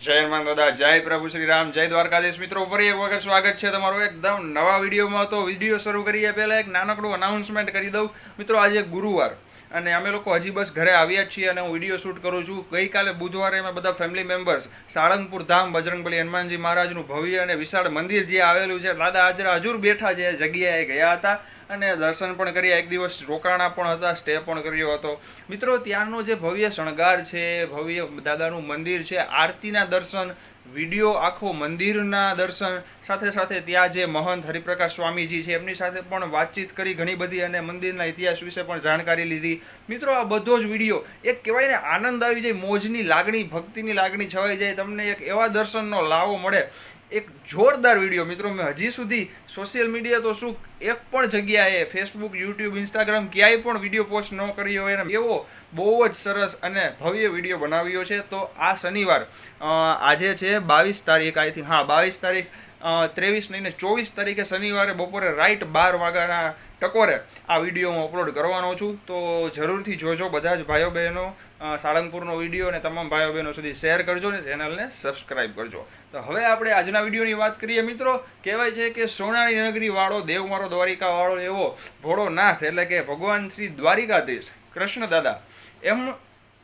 જય હનુમાન દાદા, જય પ્રભુ શ્રી રામ, જય દ્વારકાધીશ. મિત્રો, ફરી એક વખત સ્વાગત છે તમારું એકદમ નવા વિડીયોમાં. તો વીડિયો શરૂ કરીએ. પહેલાં એક નાનકડું અનાઉન્સમેન્ટ કરી દઉં. મિત્રો, આજે ગુરુવાર. અને અમે લોકો હજી બસ ઘરે આવ્યા જ છીએ અને હું વીડિયો શૂટ કરું છું. ગઈકાલે બુધવારે અમે બધા ફેમિલી મેમ્બર્સ સાળંગપુર ધામ, બજરંગબલી હનુમાનજી મહારાજનું ભવ્ય અને વિશાળ મંદિર જે આવેલું છે, દાદા હાજરા હજુર બેઠા છે, જગ્યાએ ગયા હતા અને દર્શન પણ કર્યા. એક દિવસ રોકાણા પણ હતા સ્ટે પણ કર્યો હતો. મિત્રો, ત્યાંનો જે ભવ્ય શણગાર છે, ભવ્ય દાદાનું મંદિર છે, આરતીના દર્શન વીડિયો આખો મંદિરના દર્શન, સાથે સાથે ત્યાં જે મહંત હરિપ્રકાશ સ્વામીજી છે, એમની સાથે પણ વાતચીત કરી ઘણી બધી અને મંદિરના ઇતિહાસ વિશે પણ જાણકારી લીધી. મિત્રો, આ બધો જ વીડિયો એક કહેવાય ને, આનંદ આવી જાય, મોજની લાગણી, ભક્તિની લાગણી છવાઈ જાય, તમને એક એવા દર્શનનો લાવો મળે એક જોરદાર વીડિયો. મિત્રો, મેં હજી સુધી સોશિયલ મીડિયા તો શું, એક પણ જગ્યાએ ફેસબુક યુટ્યુબ ઇન્સ્ટાગ્રામ ક્યાંય પણ વીડિયો પોસ્ટ ન કર્યો હોય એવો બહુ જ સરસ અને ભવ્ય વીડિયો બનાવ્યો છે. તો આ શનિવાર આજે છે બાવીસ તારીખ આઈ હા, બાવીસ તારીખ ત્રેવીસ નહીં ચોવીસ તારીખે શનિવારે બપોરે રાઈટ બાર વાગ્યાના ટકોરે આ વીડિયો હું અપલોડ કરવાનો છું. તો જરૂરથી જોજો બધા જ ભાઈઓ બહેનો સાળંગપુરનો વીડિયો અને તમામ ભાઈઓ બહેનો સુધી શેર કરજો ને ચેનલને સબસ્ક્રાઈબ કરજો. તો હવે આપણે આજના વિડીયોની વાત કરીએ મિત્રો. કહેવાય છે કે સોનાની નગરીવાળો, દેવમારો દેવ મારો દ્વારિકા વાળો એવો ભોળોનાથ એટલે કે ભગવાન શ્રી દ્વારિકાધીશ કૃષ્ણ દાદા. એમ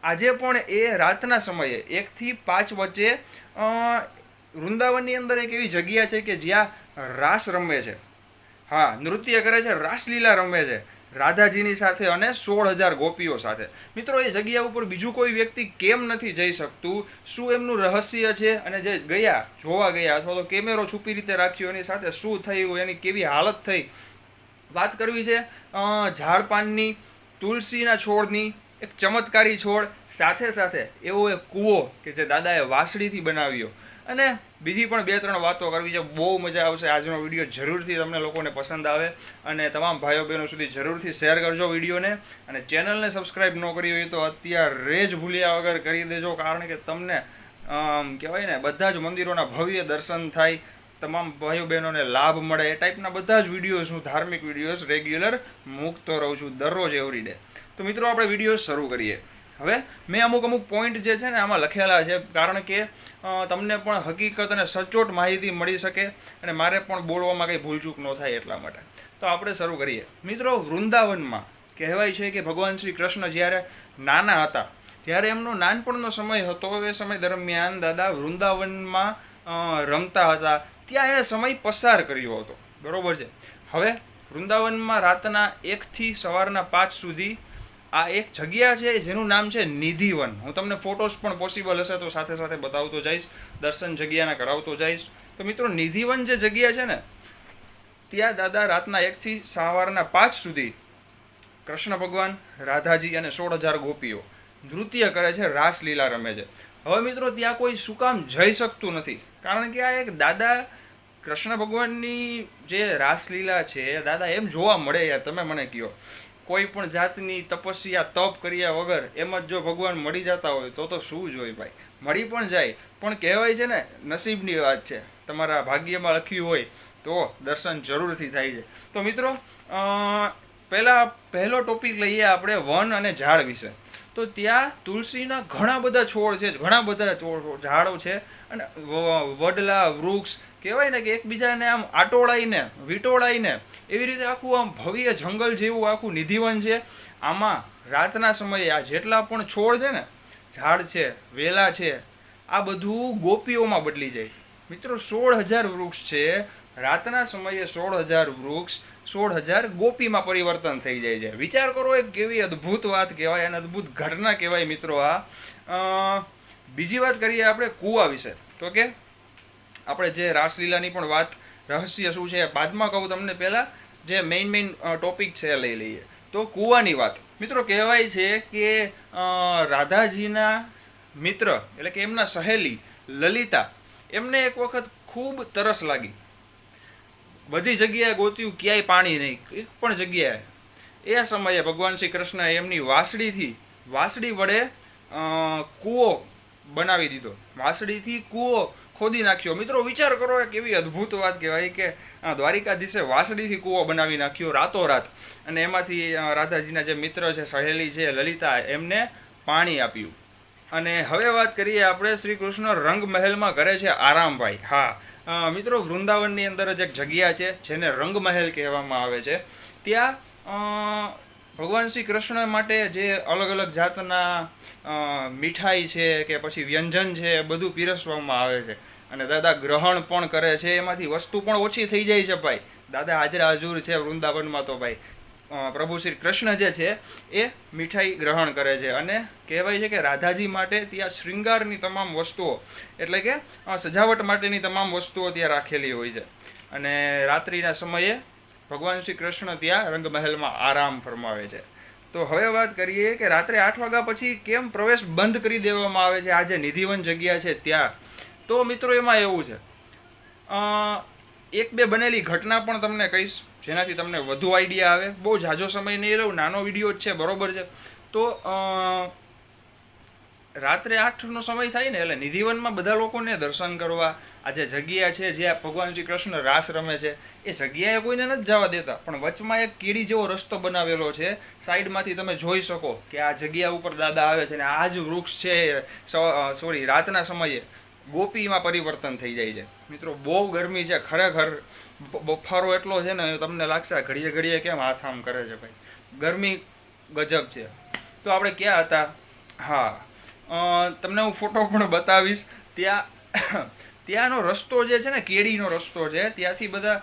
આજે પણ એ રાતના સમયે એકથી પાંચ વચ્ચે વૃંદાવનની અંદર એક એવી જગ્યા છે કે જ્યાં રાસ રમે છે. હા, નૃત્ય કરે છે, રાસલીલા રમે છે, રાધાજીની સાથે અને સોળ હજાર ગોપીઓ સાથે. મિત્રો, એ જગ્યા ઉપર બીજું કોઈ વ્યક્તિ કેમ નથી જઈ શકતું? શું એમનું રહસ્ય છે? અને જે ગયા, જોવા ગયા અથવા તો કેમેરો છુપી રીતે રાખ્યો, એની સાથે શું થયું, એની કેવી હાલત થઈ? વાત કરવી છે ઝાડપાનની તુલસીના છોડની, એક ચમત્કારી છોડ. સાથે સાથે એવો એક કૂવો કે જે દાદાએ વાસળીથી બનાવ્યો. અને બીજી પણ બે ત્રણ વાતો કરવી છે. બહુ મજા આવશે. આજનો વીડિયો જરૂરથી તમને લોકોને પસંદ આવે અને તમામ ભાઈઓ બહેનો સુધી જરૂરથી શેર કરજો વિડીયોને. અને ચેનલને સબસ્ક્રાઈબ ન કરી હોય તો અત્યારે જ ભૂલ્યા વગર કરી દેજો, કારણ કે તમને કહેવાય ને, બધા જ મંદિરોના ભવ્ય દર્શન થાય. તમામ ભાઈઓ બહેનોને લાભ મળે. એ ટાઈપના બધા જ વિડીયોઝ હું, ધાર્મિક વિડીયોઝ, રેગ્યુલર મૂકતો રહું છું દરરોજ એવરી ડે તો મિત્રો, આપણે વીડિયો શરૂ કરીએ. હવે મેં અમુક અમુક પોઈન્ટ જે છે ને આમાં લખેલા છે, કારણ કે તમને પણ હકીકત અને સચોટ માહિતી મળી શકે અને મારે પણ બોલવામાં કંઈ ભૂલચૂક ન થાય એટલા માટે. તો આપણે શરૂ કરીએ. મિત્રો, વૃંદાવનમાં કહેવાય છે કે ભગવાન શ્રી કૃષ્ણ જ્યારે નાના હતા, ત્યારે એમનો નાનપણનો સમય હતો, એ સમય દરમિયાન દાદા વૃંદાવનમાં રમતા હતા. ત્યાં એ સમય પસાર કર્યો હતો. બરોબર છે? હવે વૃંદાવનમાં રાતના એકથી સવારના પાંચ સુધી આ એક જગ્યા છે જેનું નામ છે નિધિવન. હું તમને ફોટોસ પણ પોસિબલ હશે તો સાથે સાથે બતાવતો જઈશ, દર્શન જગ્યાના કરાવતો જઈશ. તો મિત્રો, નિધિવન જે જગ્યા છે ને, ત્યાં દાદા રાતના એકથી સવારના પાંચ સુધી કૃષ્ણ ભગવાન, રાધાજી અને સોળ હજાર ગોપીઓ નૃત્ય કરે છે રાસલીલા રમે છે. હવે મિત્રો, ત્યાં કોઈ શું કામ જઈ શકતું નથી. કારણ કે આ એક દાદા કૃષ્ણ ભગવાનની જે રાસલીલા છે દાદા એમ જોવા મળે યાર, તમે મને કહો. કોઈ પણ જાતની તપસ્યા, તપ કર્યા વગર એમ જ જો ભગવાન મળી જતા હોય, તો તો શું જ હોય ભાઈ? મળી પણ જાય. પણ કહેવાય છે ને, નસીબની વાત છે. તમારા ભાગ્યમાં લખ્યું હોય, તો દર્શન જરૂરથી થાય છે. તો મિત્રો પહેલાં, પહેલો ટોપિક લઈએ આપણે વન અને ઝાડ વિશે. તો ત્યાં તુલસીના ઘણા બધા છોડ છે, ઘણા બધા ઝાડો છે અને વડલા, વૃક્ષ કહેવાય ને કે એકબીજાને આમ આટોળાઈને, વીટોળાઈને એવી રીતે આખું આમ ભવ્ય જંગલ જેવું આખું નિધિવન છે. આમાં રાતના સમયે આ જેટલા પણ છોડ છે ને, ઝાડ છે, વેલા છે, આ બધું ગોપીઓમાં બદલી જાય. મિત્રો સોળ હજાર વૃક્ષ છે. રાતના સમયે સોળ હજાર વૃક્ષ સોળ હજાર ગોપીમાં પરિવર્તન થઈ જાય છે. વિચાર કરો એક કેવી અદ્ભુત વાત કહેવાય, અને અદ્ભુત ઘટના કહેવાય મિત્રો આ. બીજી વાત કરીએ આપણે કૂવા વિશે. તો કે આપણે જે રાસલીલાની પણ વાત, રહસ્ય શું છે બાદમાં કહું તમને પહેલાં, જે મેઇન મેઇન ટોપિક છે લઈ લઈએ. તો કૂવાની વાત. મિત્રો કહેવાય છે કે રાધાજીના મિત્ર, એટલે કે એમના સહેલી, લલિતા, એમને એક વખત ખૂબ તરસ લાગી. બધી જગ્યાએ ગોત્યું, ક્યાંય પાણી નહીં, એક પણ જગ્યાએ. એ સમયે ભગવાન શ્રી કૃષ્ણ એમની વાસળીથી, વાસળી વડે કૂવો બનાવી દીધો. વાસળીથી કૂવો ખોદી નાખ્યો. મિત્રો, વિચાર કરો કે કેવી અદ્ભુત વાત કહેવાય કે દ્વારિકાધીશે વાસળીથી કૂવો બનાવી નાખ્યો રાતોરાત. અને એમાંથી રાધાજીના જે મિત્ર છે, સહેલી છે, લલિતા, એમને પાણી આપ્યું. અને હવે વાત કરીએ આપણે શ્રી કૃષ્ણ રંગ મહેલમાં કરે છે આરામભાઈ. હા મિત્રો, વૃંદાવનની અંદર જ એક જગ્યા છે, જેને રંગમહેલ કહેવામાં આવે છે. ત્યાં ભગવાન શ્રી કૃષ્ણ માટે જે અલગ અલગ જાતના મીઠાઈ છે કે પછી વ્યંજન છે બધું પીરસવામાં આવે છે. અને દાદા ગ્રહણ પણ કરે છે, એમાંથી વસ્તુ પણ ઓછી થઈ જાય છે ભાઈ. દાદા હાજર હાજુર છે વૃંદાવનમાં તો ભાઈ. પ્રભુ શ્રી કૃષ્ણ જે છે એ મીઠાઈ ગ્રહણ કરે છે અને કહેવાય છે કે રાધાજી માટે ત્યાં શૃંગારની તમામ વસ્તુઓ, એટલે કે સજાવટ માટેની તમામ વસ્તુઓ ત્યાં રાખેલી હોય છે. અને રાત્રિના સમયે ભગવાન શ્રી કૃષ્ણ ત્યાં રંગમહેલમાં આરામ ફરમાવે છે. તો હવે વાત કરીએ કે રાત્રે આઠ વાગ્યા પછી કેમ પ્રવેશ બંધ કરી દેવામાં આવે છે? આ જે નિધિવન જગ્યા છે ત્યાં. તો મિત્રો, એમાં એવું છે. એક બે બનેલી ઘટના પણ તમને કહીશ, જેનાથી તમને વધુ આઈડિયા આવે. બહુ ઝાઝો સમય નહીં રહ્યો, નાનો વીડિયો જ છે, બરોબર છે. તો રાત્રે આઠનો સમય થાય ને, એટલે નિધિવનમાં બધા લોકોને દર્શન કરવા આ જે જગ્યા છે, જ્યાં ભગવાન શ્રી કૃષ્ણ રાસ રમે છે, એ જગ્યાએ કોઈને નથી જવા દેતા. પણ વચમાં એક કીડી જેવો રસ્તો બનાવેલો છે, સાઈડમાંથી તમે જોઈ શકો કે આ જગ્યા ઉપર દાદા આવે છે ને, આ જ વૃક્ષ છે સોરી, રાતના સમયે. ગોપીમાં પરિવર્તન થઈ જાય છે. મિત્રો, બહુ ગરમી છે, ખરેખર બફારો એટલો છે ને, તમને લાગશે ઘડીએ ઘડીએ કેમ હાથ આમ કરે છે ભાઈ. ગરમી ગજબ છે. તો આપણે ક્યાં હતા? હા તમને હું ફોટો પણ બતાવીશ. ત્યાં, ત્યાંનો રસ્તો જે છે ને, કેડીનો રસ્તો છે, ત્યાંથી બધા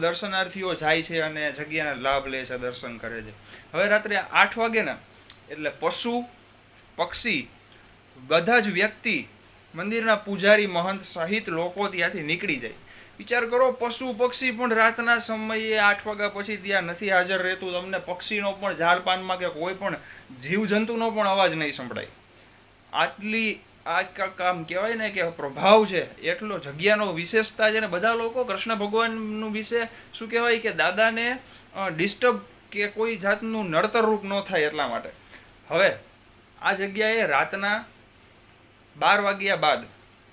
દર્શનાર્થીઓ જાય છે અને જગ્યાને લાભ લે છે, દર્શન કરે છે. હવે રાત્રે આઠ વાગે ને, એટલે પશુ, પક્ષી, બધા જ વ્યક્તિ મંદિરના પૂજારી મહંત સહિત લોકો ત્યાંથી નીકળી જાય. વિચાર કરો, પશુ પક્ષી પણ રાતના સમયે આઠ વાગ્યા પછી ત્યાં નથી હાજર રહેતું. તમને પક્ષીનો પણ, ઝાડપાનમાં કે કોઈ પણ જીવજંતુનો પણ અવાજ નહીં સંભળાય. આટલી, આ કામ કહેવાય ને કે પ્રભાવ છે, એટલો જગ્યાનો વિશેષતા છે ને બધા લોકો કૃષ્ણ ભગવાનનું વિશે શું કહેવાય કે દાદાને ડિસ્ટર્બ કે કોઈ જાતનું નડતરરૂપ ન થાય એટલા માટે. હવે, આ જગ્યાએ રાતના બાર વાગ્યા બાદ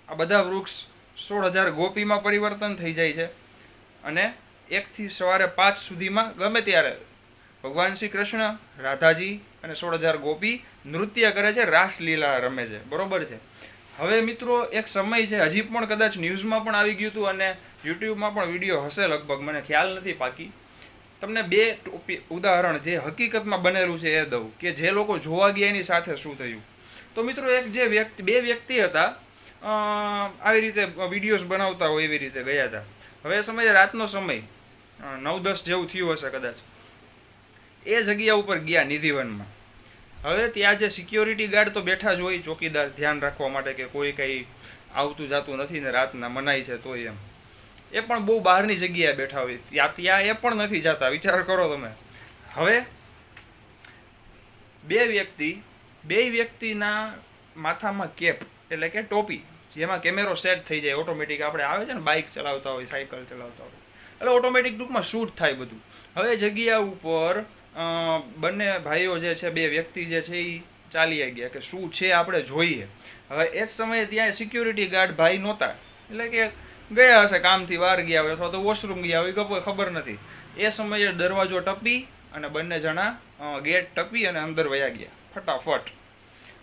આ બધા વૃક્ષ સોળ હજાર ગોપીમાં પરિવર્તન થઈ જાય છે અને એકથી સવારે પાંચ સુધીમાં ગમે ત્યારે ભગવાન શ્રી કૃષ્ણ, રાધાજી અને સોળ હજાર ગોપી નૃત્ય કરે છે, રાસલીલા રમે છે. બરોબર છે? હવે મિત્રો, એક સમય છે. હજી પણ કદાચ ન્યૂઝમાં પણ આવી ગયું હતું અને યુટ્યુબમાં પણ વીડિયો હશે લગભગ. મને ખ્યાલ નથી પાકી તમને બે ટોપી, ઉદાહરણ જે હકીકતમાં બનેલું છે એ દઉં કે જે લોકો જોવા ગયા એની સાથે શું થયું? તો મિત્રો એક જે વ્યક્તિ, બે વ્યક્તિ હતા આવી રીતે વિડીયોઝ બનાવતા હોય એવી રીતે ગયા હતા. હવે સમયે રાતનો સમય નવ દસ જેવું થયું હશે કદાચ. એ જગ્યા ઉપર ગયા નિધિવનમાં. હવે ત્યાં જે સિક્યોરિટી ગાર્ડ તો બેઠા જ હોય, ચોકીદાર ધ્યાન રાખવા માટે કે કોઈ કંઈ આવતું જાતું નથી ને રાતના મનાય છે તોય એમ. એ પણ બહુ બહારની જગ્યાએ બેઠા હોય. ત્યાં ત્યાં એ પણ નથી જતા. વિચાર કરો તમે. હવે બે વ્યક્તિ બે વ્યક્તિના માથામાં કેપ, એટલે કે ટોપી, જેમાં કેમેરો સેટ થઈ જાય, ઓટોમેટિક આપણે આવે છે ને, બાઇક ચલાવતા હોય, સાયકલ ચલાવતા હોય. એટલે ઓટોમેટિક ટૂંકમાં શૂટ થાય બધું. હવે જગ્યા ઉપર બંને ભાઈઓ જે છે, બે વ્યક્તિ જે છે એ ચાલી ગયા કે શું છે આપણે જોઈએ. હવે એ જ સમયે ત્યાં સિક્યુરિટી ગાર્ડ ભાઈ નહોતા. એટલે કે ગયા હશે કામથી, બહાર ગયા હોય અથવા તો વોશરૂમ ગયા હોય ખબર નથી. એ સમયે દરવાજો ટપી અને બંને જણા ગેટ ટપી અને અંદર વયા ગયા. ફટાફટ.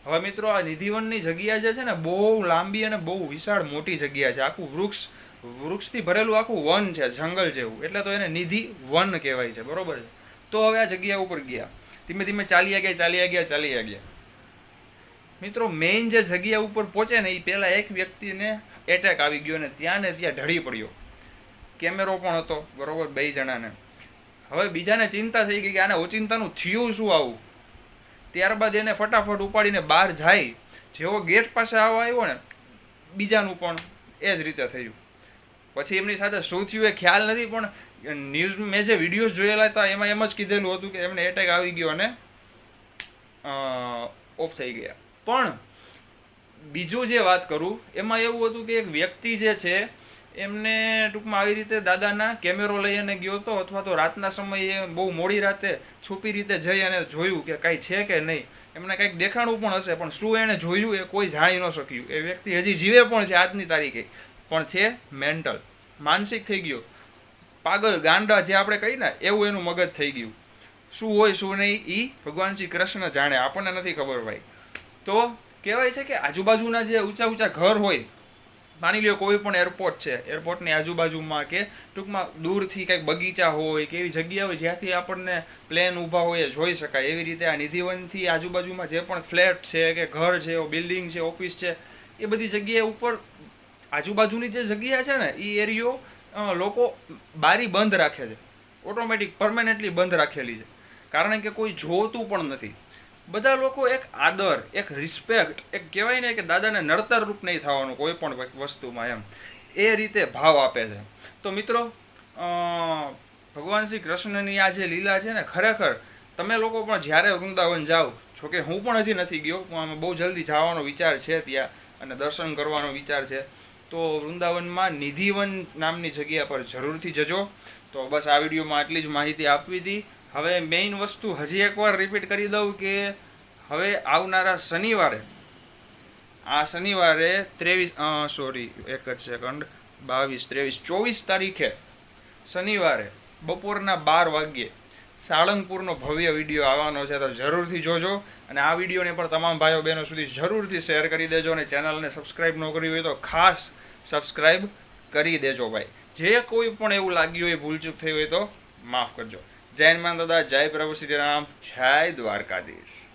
હવે મિત્રો, આ નિધિવનની જગ્યા જે છે ને, બહુ લાંબી અને બહુ વિશાળ મોટી જગ્યા છે. આખું વૃક્ષ, વૃક્ષથી ભરેલું આખું વન છે, જંગલ જેવું. એટલે તો એને નિધિ વન કહેવાય છે. બરોબર છે? તો હવે આ જગ્યા ઉપર ગયા. ધીમે ધીમે ચાલ્યા ગયા ચાલ્યા ગયા ચાલ્યા ગયા. મિત્રો મેઇન જે જગ્યા ઉપર પહોંચે ને એ પહેલાં એક વ્યક્તિને એટેક આવી ગયો ને ત્યાં ને ત્યાં ઢળી પડ્યો. કેમેરો પણ હતો, બરોબર, બે જણાને. હવે બીજાને ચિંતા થઈ ગઈ કે આને ઓચિંતાનું થયું શું આવું? ત્યારબાદ એને ફટાફટ ઉપાડીને બહાર જાય. જેવો ગેટ પાસે આવવા આવ્યો ને, બીજાનું પણ એ જ રીતે થયું. પછી એમની સાથે શું થયું એ ખ્યાલ નથી, પણ ન્યૂઝ મેં જે વિડીયોઝ જોયેલા હતા, એમાં એમ જ કીધેલું હતું કે એમને એટેક આવી ગયો અને ઓફ થઈ ગયા. પણ બીજું જે વાત કરું, એમાં એવું હતું કે એક વ્યક્તિ જે છે એમને ટૂંકમાં આવી રીતે દાદાના કેમેરો લઈ અને ગયો હતો અથવા તો રાતના સમયે બહુ મોડી રાતે છુપી રીતે જઈ અને જોયું કે કાંઈ છે કે નહીં. એમને કંઈક દેખાણું પણ હશે, પણ શું એણે જોયું એ કોઈ જાણી ન શક્યું. એ વ્યક્તિ હજી જીવે પણ છે આજની તારીખે. પણ છે મેન્ટલ. માનસિક થઈ ગયો. પાગલ ગાંડા જે આપણે કહીએ ને, એવું એનું મગજ થઈ ગયું. શું હોય, શું નહીં એ ભગવાન શ્રી કૃષ્ણ જાણે. આપણને નથી ખબર ભાઈ. તો કહેવાય છે કે આજુબાજુના જે ઊંચા ઊંચા ઘર હોય માની લ્યો કોઈ પણ એરપોર્ટ છે એરપોર્ટની આજુબાજુમાં કે ટૂંકમાં દૂરથી કંઈક બગીચા હોય કે એવી જગ્યા હોય જ્યાંથી આપણને પ્લેન ઊભા હોય જોઈ શકાય. એવી રીતે આ નિધિવનથી આજુબાજુમાં જે પણ ફ્લેટ છે કે ઘર છે બિલ્ડિંગ છે, ઓફિસ છે, એ બધી જગ્યાએ ઉપર આજુબાજુની જે જગ્યા છે ને, એ એરિયો લોકો બારી બંધ રાખે છે. ઓટોમેટિક પરમેનન્ટલી બંધ રાખેલી છે. કારણ કે કોઈ જોતું પણ નથી. બધા લોકો એક આદર, એક રિસ્પેક્ટ એક કહેવાય ને કે દાદાને નડતર રૂપ નહીં થવાનું કોઈ પણ વસ્તુમાં એમ. એ રીતે ભાવ આપે છે. તો મિત્રો ભગવાન શ્રી કૃષ્ણની આ જે લીલા છે ને, ખરેખર તમે લોકો પણ જ્યારે વૃંદાવન જાઓ, જોકે હું પણ હજી નથી ગયો, પણ બહુ જલ્દી જવાનો વિચાર છે ત્યાં અને દર્શન કરવાનો વિચાર છે, તો વૃંદાવનમાં નિધિવન નામની જગ્યા પર જરૂરથી જજો. તો બસ આ વિડીયોમાં આટલી જ માહિતી આપવી હતી. હવે મેઇન વસ્તુ હજી એકવાર રિપીટ કરી દઉં કે હવે આવનારા શનિવારે, આ શનિવારે ત્રેવીસ સોરી એક જ સેકન્ડ બાવીસ, ત્રેવીસ, ચોવીસ તારીખે શનિવારે બપોરના બાર વાગ્યે સાળંગપુરનો ભવ્ય વીડિયો આવવાનો છે, તો જરૂરથી જોજો અને આ વિડીયોને પણ તમામ ભાઈઓ બહેનો સુધી જરૂરથી શેર કરી દેજો અને ચેનલને સબસ્ક્રાઈબ ન કરી હોય તો ખાસ સબસ્ક્રાઈબ કરી દેજો ભાઈ. જે કોઈ પણ એવું લાગ્યું હોય, ભૂલચૂક થઈ હોય તો માફ કરજો. જય હનુમાન દાદા. જય પ્રભુ શ્રી રામ જય દ્વારકાધીશ.